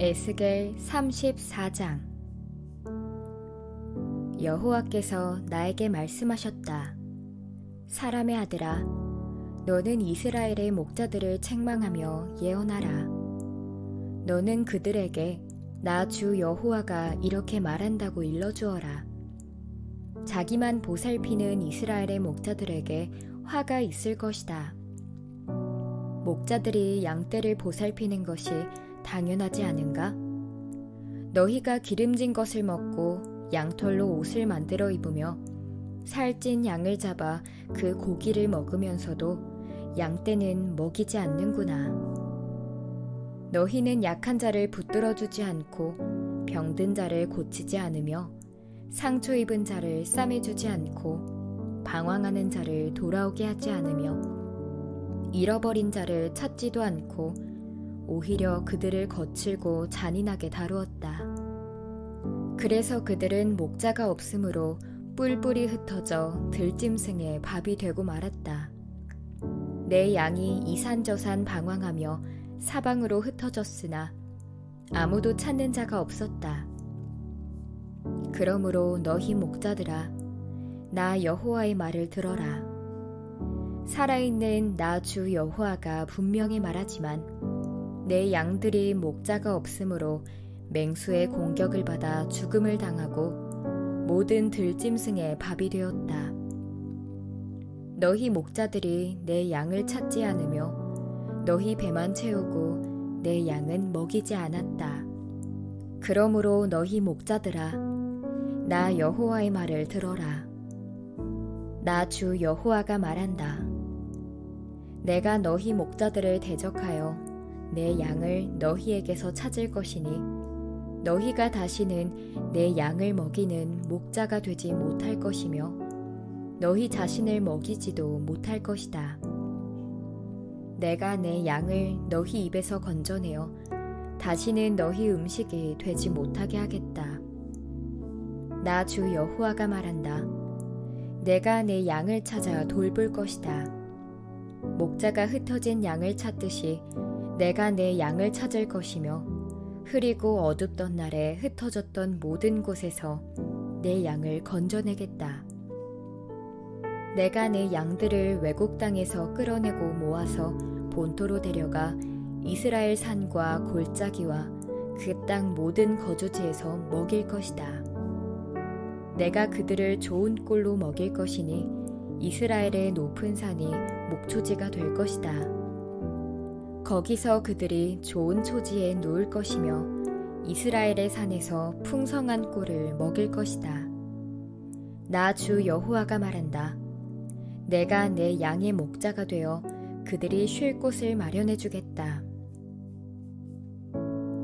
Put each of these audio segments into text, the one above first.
에스겔 34장 여호와께서 나에게 말씀하셨다. 사람의 아들아, 너는 이스라엘의 목자들을 책망하며 예언하라. 너는 그들에게 나 주 여호와가 이렇게 말한다고 일러주어라. 자기만 보살피는 이스라엘의 목자들에게 화가 있을 것이다. 목자들이 양떼를 보살피는 것이 당연하지 않은가? 너희가 기름진 것을 먹고 양털로 옷을 만들어 입으며 살찐 양을 잡아 그 고기를 먹으면서도 양떼는 먹이지 않는구나. 너희는 약한 자를 붙들어 주지 않고 병든 자를 고치지 않으며 상처 입은 자를 싸매 주지 않고 방황하는 자를 돌아오게 하지 않으며 잃어버린 자를 찾지도 않고 오히려 그들을 거칠고 잔인하게 다루었다. 그래서 그들은 목자가 없으므로 뿔뿔이 흩어져 들짐승의 밥이 되고 말았다. 내 양이 이산저산 방황하며 사방으로 흩어졌으나 아무도 찾는 자가 없었다. 그러므로 너희 목자들아, 나 여호와의 말을 들어라. 살아있는 나 주 여호와가 분명히 말하지만 내 양들이 목자가 없으므로 맹수의 공격을 받아 죽음을 당하고 모든 들짐승의 밥이 되었다. 너희 목자들이 내 양을 찾지 않으며 너희 배만 채우고 내 양은 먹이지 않았다. 그러므로 너희 목자들아, 나 여호와의 말을 들어라. 나 주 여호와가 말한다. 내가 너희 목자들을 대적하여 내 양을 너희에게서 찾을 것이니 너희가 다시는 내 양을 먹이는 목자가 되지 못할 것이며 너희 자신을 먹이지도 못할 것이다. 내가 내 양을 너희 입에서 건져내어 다시는 너희 음식이 되지 못하게 하겠다. 나 주 여호와가 말한다. 내가 내 양을 찾아 돌볼 것이다. 목자가 흩어진 양을 찾듯이 내가 내 양을 찾을 것이며 흐리고 어둡던 날에 흩어졌던 모든 곳에서 내 양을 건져내겠다. 내가 내 양들을 외국 땅에서 끌어내고 모아서 본토로 데려가 이스라엘 산과 골짜기와 그 땅 모든 거주지에서 먹일 것이다. 내가 그들을 좋은 꼴로 먹일 것이니 이스라엘의 높은 산이 목초지가 될 것이다. 거기서 그들이 좋은 초지에 누울 것이며 이스라엘의 산에서 풍성한 꿀을 먹일 것이다. 나 주 여호와가 말한다. 내가 내 양의 목자가 되어 그들이 쉴 곳을 마련해 주겠다.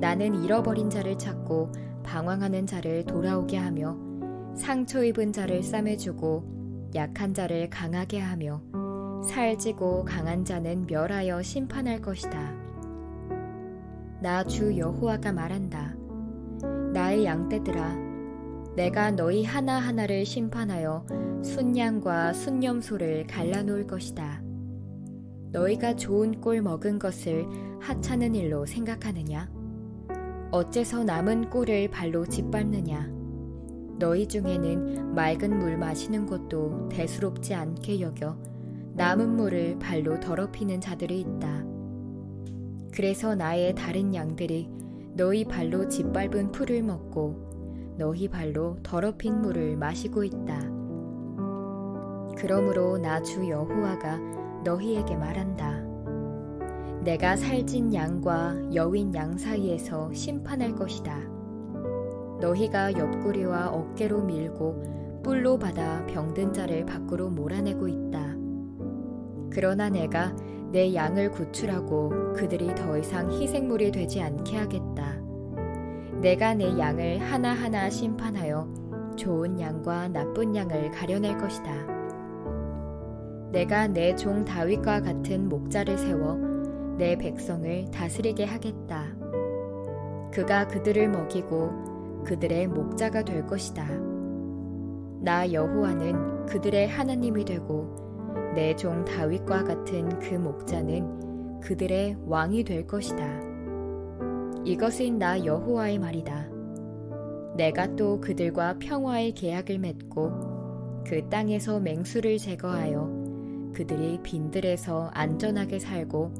나는 잃어버린 자를 찾고 방황하는 자를 돌아오게 하며 상처 입은 자를 싸매주고 약한 자를 강하게 하며 살지고 강한 자는 멸하여 심판할 것이다. 나 주 여호와가 말한다. 나의 양떼들아, 내가 너희 하나하나를 심판하여 순양과 순념소를 갈라놓을 것이다. 너희가 좋은 꼴 먹은 것을 하찮은 일로 생각하느냐? 어째서 남은 꼴을 발로 짓밟느냐? 너희 중에는 맑은 물 마시는 것도 대수롭지 않게 여겨 남은 물을 발로 더럽히는 자들이 있다. 그래서 나의 다른 양들이 너희 발로 짓밟은 풀을 먹고 너희 발로 더럽힌 물을 마시고 있다. 그러므로 나 주 여호와가 너희에게 말한다. 내가 살찐 양과 여윈 양 사이에서 심판할 것이다. 너희가 옆구리와 어깨로 밀고 뿔로 받아 병든 자를 밖으로 몰아내고 있다. 그러나 내가 내 양을 구출하고 그들이 더 이상 희생물이 되지 않게 하겠다. 내가 내 양을 하나하나 심판하여 좋은 양과 나쁜 양을 가려낼 것이다. 내가 내 종 다윗과 같은 목자를 세워 내 백성을 다스리게 하겠다. 그가 그들을 먹이고 그들의 목자가 될 것이다. 나 여호와는 그들의 하나님이 되고 내 종 다윗과 같은 그 목자는 그들의 왕이 될 것이다. 이것은 나 여호와의 말이다. 내가 또 그들과 평화의 계약을 맺고 그 땅에서 맹수를 제거하여 그들이 빈들에서 안전하게 살고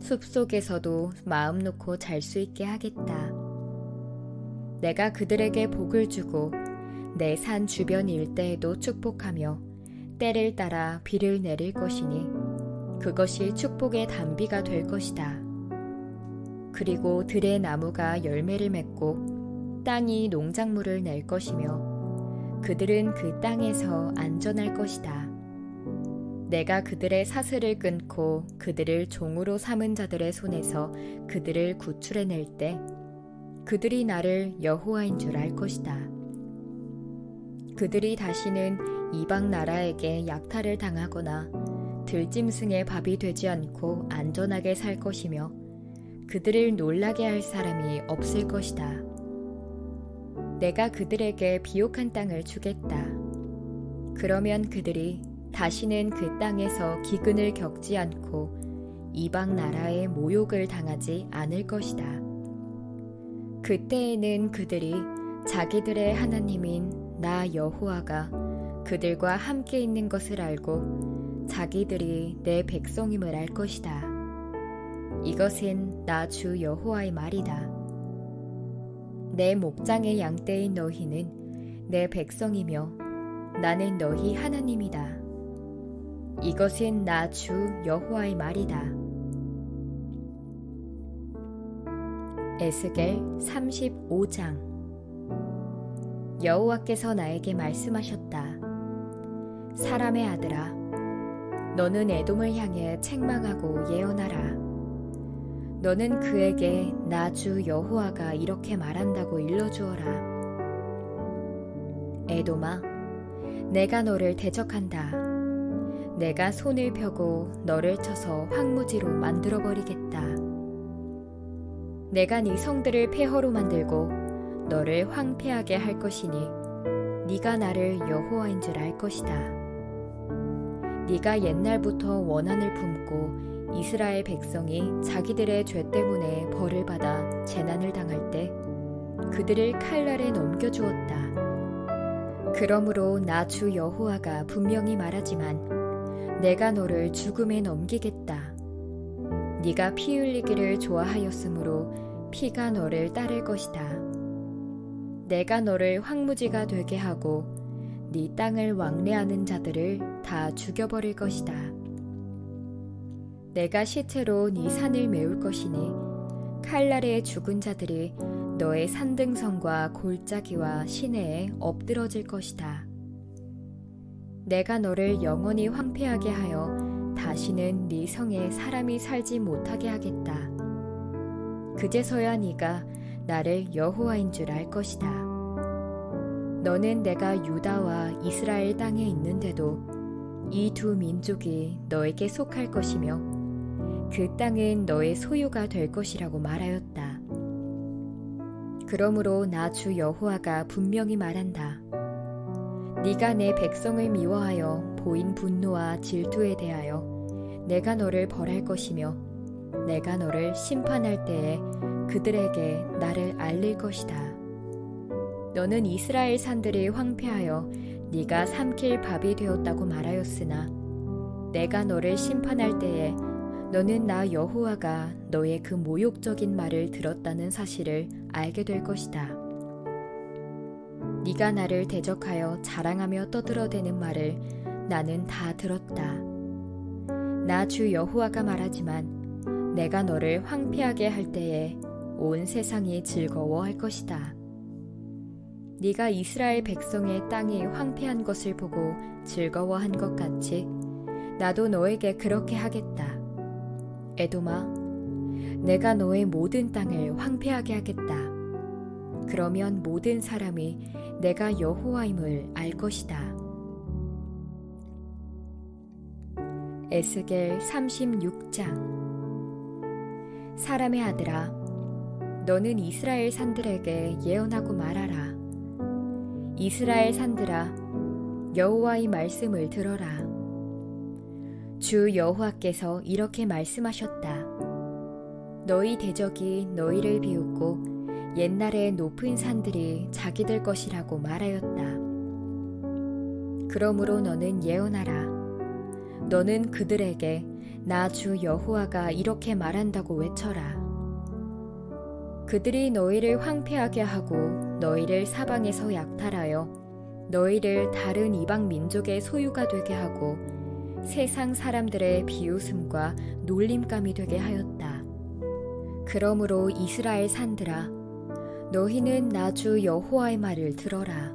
숲속에서도 마음 놓고 잘 수 있게 하겠다. 내가 그들에게 복을 주고 내 산 주변 일대에도 축복하며 때를 따라 비를 내릴 것이니 그것이 축복의 단비가 될 것이다. 그리고 들의 나무가 열매를 맺고 땅이 농작물을 낼 것이며 그들은 그 땅에서 안전할 것이다. 내가 그들의 사슬을 끊고 그들을 종으로 삼은 자들의 손에서 그들을 구출해낼 때 그들이 나를 여호와인 줄 알 것이다. 그들이 다시는 이방 나라에게 약탈을 당하거나 들짐승의 밥이 되지 않고 안전하게 살 것이며 그들을 놀라게 할 사람이 없을 것이다. 내가 그들에게 비옥한 땅을 주겠다. 그러면 그들이 다시는 그 땅에서 기근을 겪지 않고 이방 나라의 모욕을 당하지 않을 것이다. 그때에는 그들이 자기들의 하나님인 나 여호와가 그들과 함께 있는 것을 알고 자기들이 내 백성임을 알 것이다. 이것은 나 주 여호와의 말이다. 내 목장의 양떼인 너희는 내 백성이며 나는 너희 하나님이다. 이것은 나 주 여호와의 말이다. 에스겔 35장 여호와께서 나에게 말씀하셨다. 사람의 아들아, 너는 에돔을 향해 책망하고 예언하라. 너는 그에게 나 주 여호와가 이렇게 말한다고 일러주어라. 에돔아, 내가 너를 대적한다. 내가 손을 펴고 너를 쳐서 황무지로 만들어 버리겠다. 내가 네 성들을 폐허로 만들고 너를 황폐하게 할 것이니 네가 나를 여호와인 줄 알 것이다. 네가 옛날부터 원한을 품고 이스라엘 백성이 자기들의 죄 때문에 벌을 받아 재난을 당할 때 그들을 칼날에 넘겨주었다. 그러므로 나 주 여호와가 분명히 말하지만 내가 너를 죽음에 넘기겠다. 네가 피 흘리기를 좋아하였으므로 피가 너를 따를 것이다. 내가 너를 황무지가 되게 하고 네 땅을 왕래하는 자들을 다 죽여버릴 것이다. 내가 시체로 네 산을 메울 것이니 칼날에 죽은 자들이 너의 산등성과 골짜기와 시내에 엎드러질 것이다. 내가 너를 영원히 황폐하게 하여 다시는 네 성에 사람이 살지 못하게 하겠다. 그제서야 네가 나를 여호와인 줄 알 것이다. 너는 내가 유다와 이스라엘 땅에 있는데도 이 두 민족이 너에게 속할 것이며 그 땅은 너의 소유가 될 것이라고 말하였다. 그러므로 나 주 여호와가 분명히 말한다. 네가 내 백성을 미워하여 보인 분노와 질투에 대하여 내가 너를 벌할 것이며 내가 너를 심판할 때에 그들에게 나를 알릴 것이다. 너는 이스라엘 산들이 황폐하여 네가 삼킬 밥이 되었다고 말하였으나 내가 너를 심판할 때에 너는 나 여호와가 너의 그 모욕적인 말을 들었다는 사실을 알게 될 것이다. 네가 나를 대적하여 자랑하며 떠들어대는 말을 나는 다 들었다. 나 주 여호와가 말하지만 내가 너를 황폐하게 할 때에 온 세상이 즐거워할 것이다. 네가 이스라엘 백성의 땅이 황폐한 것을 보고 즐거워한 것 같이 나도 너에게 그렇게 하겠다. 에도마, 내가 너의 모든 땅을 황폐하게 하겠다. 그러면 모든 사람이 내가 여호와임을 알 것이다. 에스겔 36장 사람의 아들아, 너는 이스라엘 산들에게 예언하고 말하라. 이스라엘 산들아, 여호와의 말씀을 들어라. 주 여호와께서 이렇게 말씀하셨다. 너희 대적이 너희를 비웃고 옛날의 높은 산들이 자기들 것이라고 말하였다. 그러므로 너는 예언하라. 너는 그들에게 나 주 여호와가 이렇게 말한다고 외쳐라. 그들이 너희를 황폐하게 하고 너희를 사방에서 약탈하여 너희를 다른 이방 민족의 소유가 되게 하고 세상 사람들의 비웃음과 놀림감이 되게 하였다. 그러므로 이스라엘 산들아 너희는 나 주 여호와의 말을 들어라.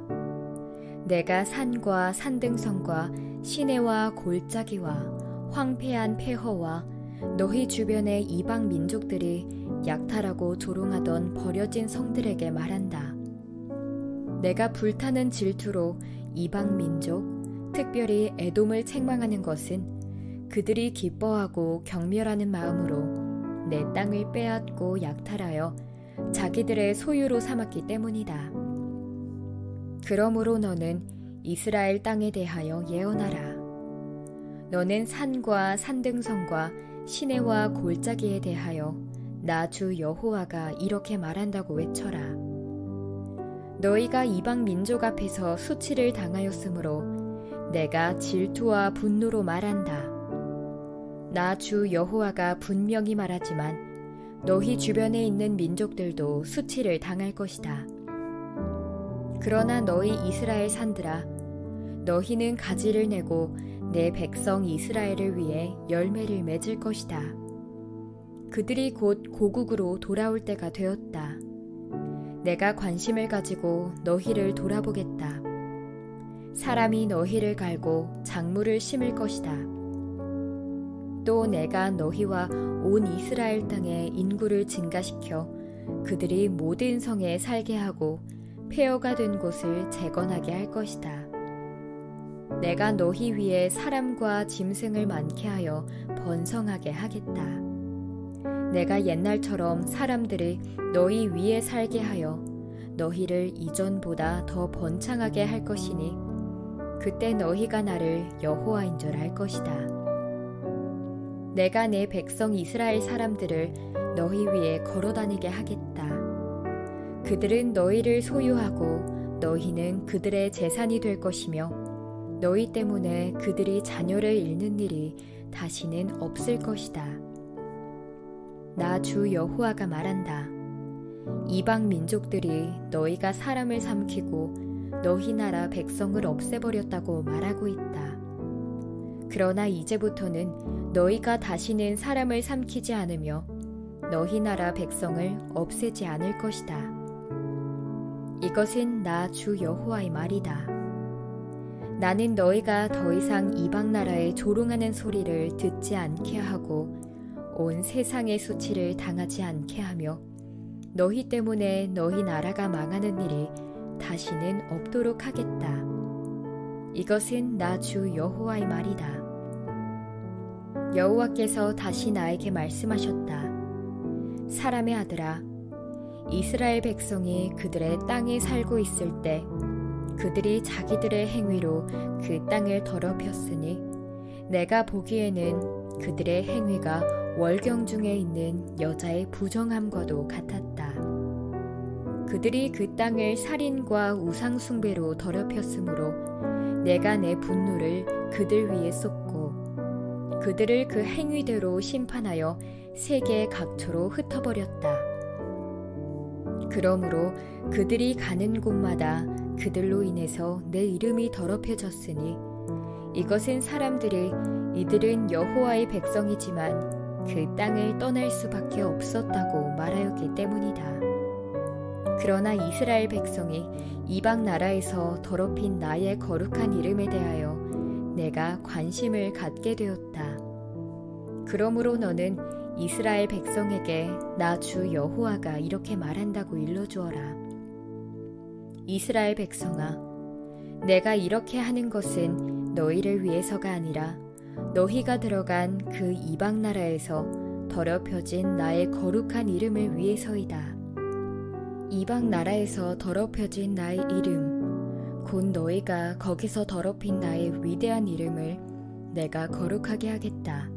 내가 산과 산등성과 시내와 골짜기와 황폐한 폐허와 너희 주변의 이방 민족들이 약탈하고 조롱하던 버려진 성들에게 말한다. 내가 불타는 질투로 이방 민족, 특별히 에돔을 책망하는 것은 그들이 기뻐하고 경멸하는 마음으로 내 땅을 빼앗고 약탈하여 자기들의 소유로 삼았기 때문이다. 그러므로 너는 이스라엘 땅에 대하여 예언하라. 너는 산과 산등성과 시내와 골짜기에 대하여 나 주 여호와가 이렇게 말한다고 외쳐라. 너희가 이방 민족 앞에서 수치를 당하였으므로 내가 질투와 분노로 말한다. 나 주 여호와가 분명히 말하지만 너희 주변에 있는 민족들도 수치를 당할 것이다. 그러나 너희 이스라엘 산들아, 너희는 가지를 내고 내 백성 이스라엘을 위해 열매를 맺을 것이다. 그들이 곧 고국으로 돌아올 때가 되었다. 내가 관심을 가지고 너희를 돌아보겠다. 사람이 너희를 갈고 작물을 심을 것이다. 또 내가 너희와 온 이스라엘 땅에 인구를 증가시켜 그들이 모든 성에 살게 하고 폐허가 된 곳을 재건하게 할 것이다. 내가 너희 위에 사람과 짐승을 많게 하여 번성하게 하겠다. 내가 옛날처럼 사람들이 너희 위에 살게 하여 너희를 이전보다 더 번창하게 할 것이니 그때 너희가 나를 여호와인 줄 알 것이다. 내가 내 백성 이스라엘 사람들을 너희 위에 걸어 다니게 하겠다. 그들은 너희를 소유하고 너희는 그들의 재산이 될 것이며 너희 때문에 그들이 자녀를 잃는 일이 다시는 없을 것이다. 나 주 여호와가 말한다. 이방 민족들이 너희가 사람을 삼키고 너희 나라 백성을 없애버렸다고 말하고 있다. 그러나 이제부터는 너희가 다시는 사람을 삼키지 않으며 너희 나라 백성을 없애지 않을 것이다. 이것은 나 주 여호와의 말이다. 나는 너희가 더 이상 이방 나라에 조롱하는 소리를 듣지 않게 하고 온 세상의 수치를 당하지 않게 하며 너희 때문에 너희 나라가 망하는 일이 다시는 없도록 하겠다. 이것은 나 주 여호와의 말이다. 여호와께서 다시 나에게 말씀하셨다. 사람의 아들아, 이스라엘 백성이 그들의 땅에 살고 있을 때 그들이 자기들의 행위로 그 땅을 더럽혔으니 내가 보기에는 그들의 행위가 월경 중에 있는 여자의 부정함과도 같았다. 그들이 그 땅을 살인과 우상숭배로 더럽혔으므로 내가 내 분노를 그들 위에 쏟고 그들을 그 행위대로 심판하여 세계 각처로 흩어버렸다. 그러므로 그들이 가는 곳마다 그들로 인해서 내 이름이 더럽혀졌으니 이것은 사람들이 이들은 여호와의 백성이지만 그 땅을 떠날 수밖에 없었다고 말하였기 때문이다. 그러나 이스라엘 백성이 이방 나라에서 더럽힌 나의 거룩한 이름에 대하여 내가 관심을 갖게 되었다. 그러므로 너는 이스라엘 백성에게 나 주 여호와가 이렇게 말한다고 일러주어라. 이스라엘 백성아, 내가 이렇게 하는 것은 너희를 위해서가 아니라 너희가 들어간 그 이방 나라에서 더럽혀진 나의 거룩한 이름을 위해서이다. 이방 나라에서 더럽혀진 나의 이름, 곧 너희가 거기서 더럽힌 나의 위대한 이름을 내가 거룩하게 하겠다.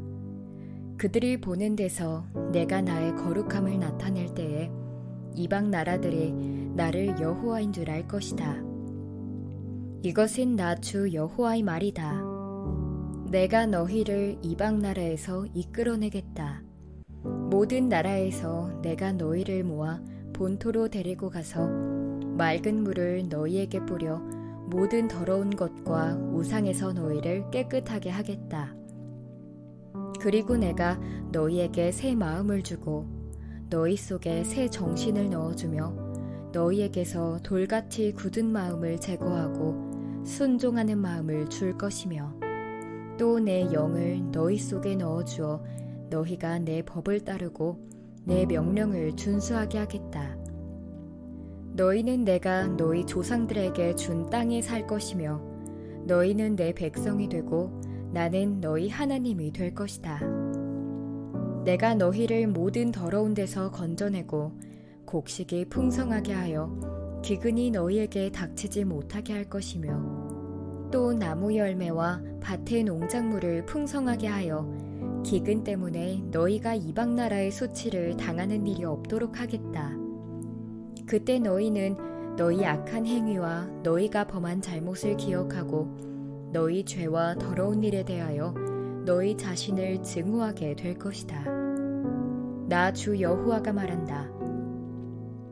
그들이 보는 데서 내가 나의 거룩함을 나타낼 때에 이방 나라들이 나를 여호와인 줄 알 것이다. 이것은 나 주 여호와의 말이다. 내가 너희를 이방 나라에서 이끌어내겠다. 모든 나라에서 내가 너희를 모아 본토로 데리고 가서 맑은 물을 너희에게 뿌려 모든 더러운 것과 우상에서 너희를 깨끗하게 하겠다. 그리고 내가 너희에게 새 마음을 주고 너희 속에 새 정신을 넣어주며 너희에게서 돌같이 굳은 마음을 제거하고 순종하는 마음을 줄 것이며 또 내 영을 너희 속에 넣어 주어 너희가 내 법을 따르고 내 명령을 준수하게 하겠다. 너희는 내가 너희 조상들에게 준 땅에 살 것이며 너희는 내 백성이 되고 나는 너희 하나님이 될 것이다. 내가 너희를 모든 더러운 데서 건져내고 곡식이 풍성하게 하여 기근이 너희에게 닥치지 못하게 할 것이며 또 나무 열매와 밭의 농작물을 풍성하게 하여 기근 때문에 너희가 이방 나라의 수치를 당하는 일이 없도록 하겠다. 그때 너희는 너희 악한 행위와 너희가 범한 잘못을 기억하고 너희 죄와 더러운 일에 대하여 너희 자신을 증오하게 될 것이다. 나 주 여호와가 말한다.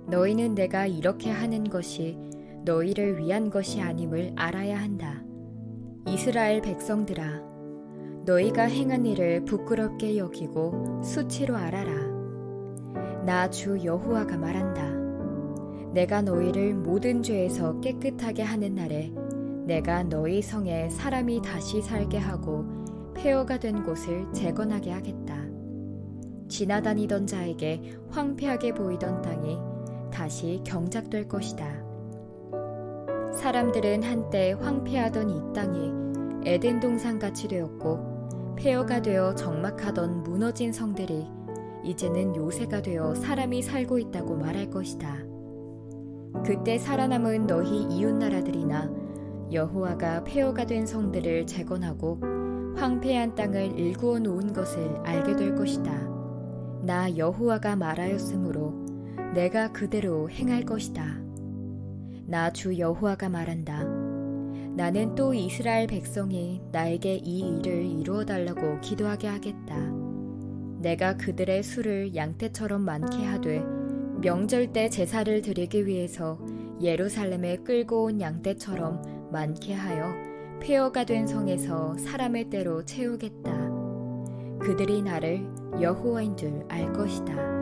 너희는 내가 이렇게 하는 것이 너희를 위한 것이 아님을 알아야 한다. 이스라엘 백성들아, 너희가 행한 일을 부끄럽게 여기고 수치로 알아라. 나 주 여호와가 말한다. 내가 너희를 모든 죄에서 깨끗하게 하는 날에 내가 너희 성에 사람이 다시 살게 하고 폐허가 된 곳을 재건하게 하겠다. 지나다니던 자에게 황폐하게 보이던 땅이 다시 경작될 것이다. 사람들은 한때 황폐하던 이 땅이 에덴 동산 같이 되었고 폐허가 되어 적막하던 무너진 성들이 이제는 요새가 되어 사람이 살고 있다고 말할 것이다. 그때 살아남은 너희 이웃 나라들이나 여호와가 폐허가 된 성들을 재건하고 황폐한 땅을 일구어 놓은 것을 알게 될 것이다. 나 여호와가 말하였으므로 내가 그대로 행할 것이다. 나 주 여호와가 말한다. 나는 또 이스라엘 백성이 나에게 이 일을 이루어 달라고 기도하게 하겠다. 내가 그들의 수를 양떼처럼 많게 하되 명절 때 제사를 드리기 위해서 예루살렘에 끌고 온 양떼처럼 많게 하여 폐허가 된 성에서 사람의 때로 채우겠다. 그들이 나를 여호와인 줄 알 것이다.